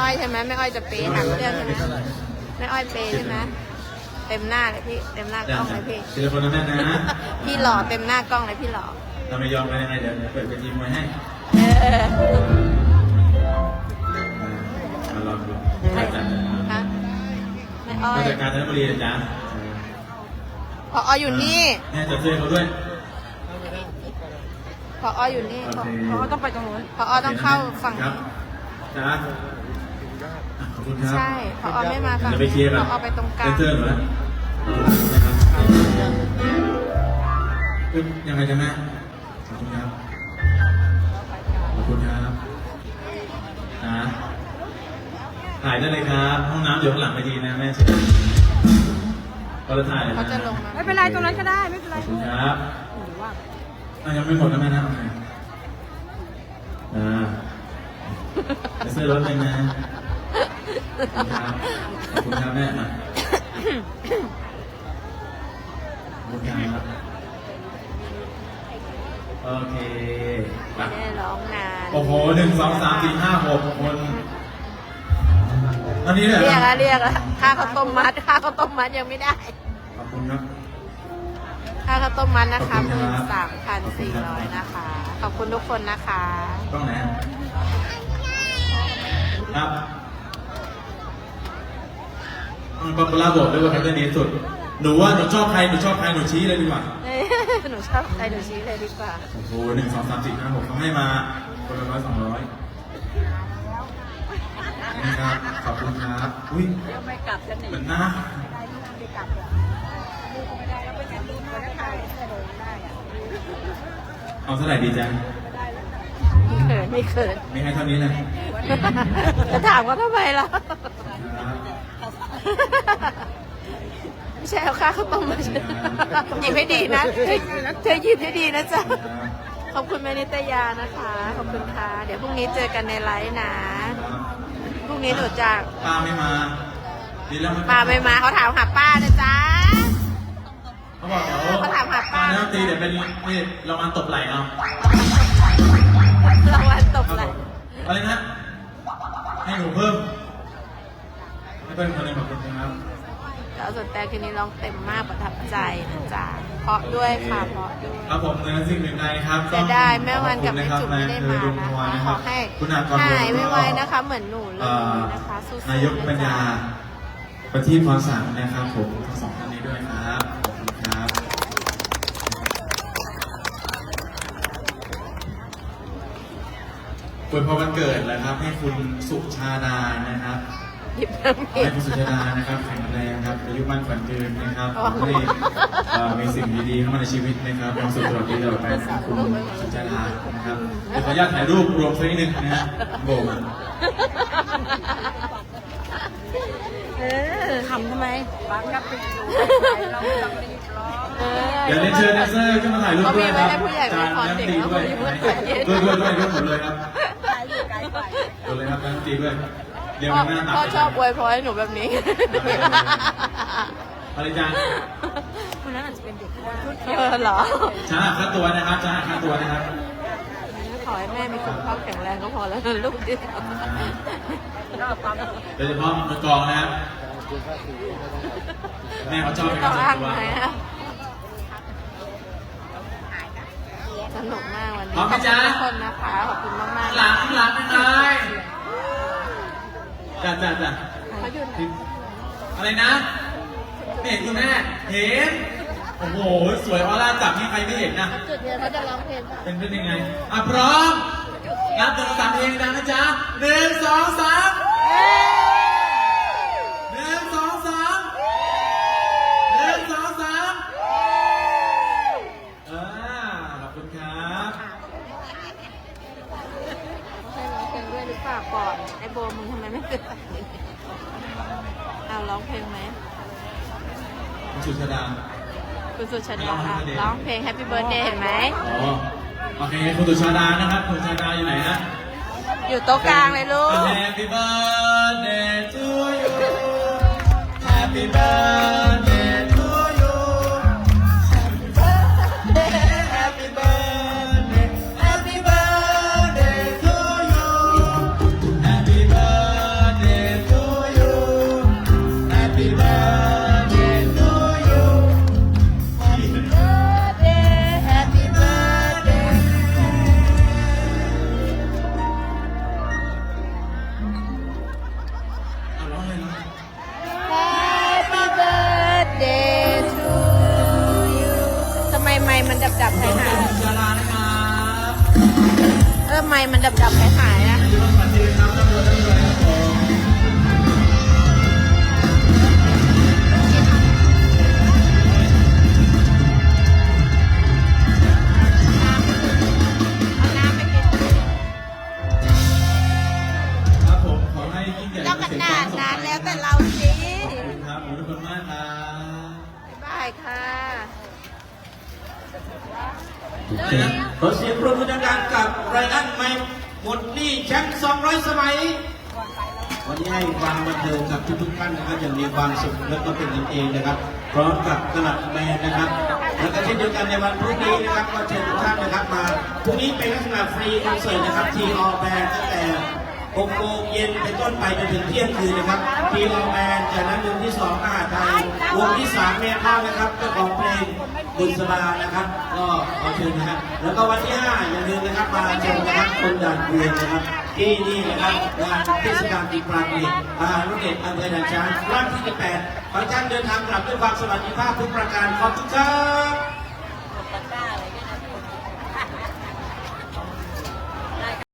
อ้อยใช่ไหมแม่อ้อยจะเปย์หางเครื่องใช่ไหมเท่าไหร่แม่อ้อยเปย์ใช่ไหมเต็มหน้าเลยพี่เต็มหน้ากล้องเลยพี่ทีละคนนะแม่นะพี่หล่อเต็มหน้ากล้องเลยพี่หล่อถ้าไม่ยอมกันยังไงเดี๋ยวเปิดเวทีมวยให้เออมาลองดูมาจัดฮะแม่อ้อมายจากการจันทบุรีนะจ๊ะพออ้อยอยู่นี่แม่จะเจอเขาด้วยพออ้อยอยู่นี่โอเคพอต้องไปตรงนู้นพออ้อยต้องเข้าฝั่งครับจ้า ขอบคุณครับใช่พออ้อยไม่มาฝั่งจะไปเคลียร์กันพออ้อยไปตรงกลางเจอหนูแล้วนะครับคือยังไงจ๊ะแม่ขอบคุณครับ ขอบคุณครับนะถ่ายได้เลยครับ ห้องน้ำอยู่ข้างหลังไปดีนะแม่เชิญก็จะถ่ายเลยนเขาจะลงมา ไม่เป็นไรตรงนั้นก็ได้ไม่เป็นขไรอบคุณครับ หรือว่า อะยังไม่หมดนะแม่นะโอเคอ่าไปซื้อรถเลยนะขอบ คุณครับขอบคุณครับแม่มาขอบคุณครับโอเคไปไม่ได้ร้องนานโอ้โหหนึ่งสองสามสี่ห้าหกคนตอนนี้เลยหอเรียกอะเรียกอะค่าข้าวต้มมัดค่าข้าวต้มมัดยังไม่ได้ ขอบคุณครับ ค่าข้าวต้มมัดนะคะขอบคุหณมื่นครับสามพันสี่ร้อยนะคะ ขอบคุณทุกคนนะคะ ต้องไหนครับ ป๊อปปูล่าบอกด้วยว่าใครจะดีที่สุด หนูว่าหนูชอบใครหนูชอบใครหนูชี้เลยดีกว่าหนูชอบใครหนูชี้เลยดีกว่า โอ้โหหนึ่งสองสามสี่ห้าหกเขาให้มาคนละร้อยสองร้อยนี่ครับขอบคุณครับอุ้ยไม่กลับจะหนีเหมือนหน้าไม่กลับเลยลูกก็ไม่ได้แล้วเป็นการดูมันก็ถ่ายได้เลยได้อะเอาเท่าไหร่ดีจ๊ะเขินไม่เขินไม่ให้เท่านี้เลยจะถามว่าทำไมล่ะครับ ไม่ใช่เอาค่าข้าวต้มมาหยิบให้ดีนะเธอเธอหยิบให้ดีนะจ๊ะขอบคุณแม่นิตยานะคะ ขอบคุณค่ะ เดี๋ยวพรุ่งนี้เจอกันในไลฟ์นะพรุ่งนี้หนูจะป้าไม่มาดีแล้วป้าไม่มาเขาถามหาป้านะจ๊ะเขาบอกเดี๋ยวเขาถามหาป้าแล้วตีเดี๋ยวเป็นนี่เรามาตบไหล่เอารางวัลตบครับไหลผมอะไรนะให้หนูเพิ่มให้ เพิ่มคนหนึงขอบคุณครับแล้วส่วนแต่คืนนี้ร้องเต็มมากประทับใจนะจ๊ะเพราะด้วยค่ะเพราะด้วย ครับผมในสิ่งหนึ่งใดครับเสียดายแม่วันกับแม่จุ๋มไม่ได้มาขอบณนะรับคะนายขอให้คุณอากรหายไวๆนะคะ เหมือนหนูเลเอ่ยอนะคะสู้ๆนายกปัญญานะจ๊ะประทีปพรสังนะครับผมทั้งสองท่านนี้ด้วยครับขอบคุณครับอวยพรวันเกิดแล้วครับ ให้คุณสุชาดานะครับ หยิบเพิ่มขออีให้กคุณสุชาดานะครับแข็งแรงครับอายุมั่นขวัญยืนนะครับอ๋อให้เอ่อมีสิ่งดีๆเข้ามาในชีวิตนะครับความสุขตลอดปีตลอดไปนะครับคุณสุชาดานะครับเดี๋ยวขออนุญาตถ่ายรูปรวมสักนิดนึงนะฮะโบมาเออทำทำไมบางกับปิดอยู่เราไม่ต้องรีบร้องเออ เดี๋ยวเรียนเชิญแดนเซอร์ขึ้นมาถ่ายรูปด้วยครับเขามีไว้ให้ผู้ใหญ่จานไว้พรน้ำเด็กตีด้วยเขามีไว้ให้เย็นด้วยด้วยด้วยด้วยหมดเลยครับ ไกลอยู่ไกลไป หมดเลยครับน้ำตีด้วย เรียงพ่อหน้าตักพ่อชอบอวยพรให้หนูแบบนี้อะไรจานคนนั้นอาจจะเป็นเด็กก็ได้เออเหรอช้าค่าตัวนะครับช้าค่าตัวนะครับขอให้แม่มีสุขภาพแข็งแรงก็พอแล้วนะลูกดิก็ความโดยเฉพาะมือกลองนะครับแม่เขาชอบเป็นต้กาอรงส่วอ้านงตัวไหมอะสนุกมากวันนี้พร้อมขไหมอบคุณจ๊ะทุกคนนะคะขอบคุณมากมากหลังหลังยังไง จ้าจ้าจ้าเขาหยุดอะไรนะไม่เห็นคุณแม่เห็นโอ้โห สวยออร่าจับนี่ใครไม่เห็นนะจุดเดียวเขาจะร้องเพลงป่ะเป็นเป็นยังไงอะพร้อมนับหนึ่งสามเพลงดังนะจ๊ะหนึ่งสองสาม โบมึงทำไมไม่ตื่นเอาร้องเพลงไหมคุณสุชาดาคุณสุชาดาร้องเพลง Happy Birthday เห็นไหมอ๋อโอเคคุณสุชาดานะครับคุณสุชาดาอยู่ไหนฮะอยู่โต๊ะกลางเลยลูก Happy birthday to you Happy birthday มมันดำๆหายๆนะ ขอเสียงปรบมือดังๆกับไรอันไม่หมดนี้แชมป์200 สมัย วันนี้ให้ความบันเทิงกับทุกๆท่านนะครับอย่างมีความสุขและก็เป็นกันเองนะครับ พร้อมกับตลับแมนนะครับ แล้วก็เช่นเดียวกันในวันพรุ่งนี้นะครับก็เชิญทุกท่านนะครับมาพรุ่งนี้เป็นลักษณะฟรีคอนเสิร์ตนะครับทีออแบนตั้งแต่6โมงเย็นเป็นต้นไปจนถึงเที่ยงคืนนะครับทีออแบนจากนั้นวงที่2อาหารไทยวงที่3เมียเข้านะครับเจ้าของเพลง บุญสลานะครับ ก็ขอเชิญนะครับ แล้วก็วันที่5อย่าลืมนะครับมาชมนะครับคนด่านเกวียนนะครับ ที่นี่นะครับงานเทศกาลปีปลาปีอาหารรเด็ดอำเภอด่านช้างร้งที่18ขอท่านเดินทางกลับด้วยความสวัสดิภาพทุกประการขอบคุณครับ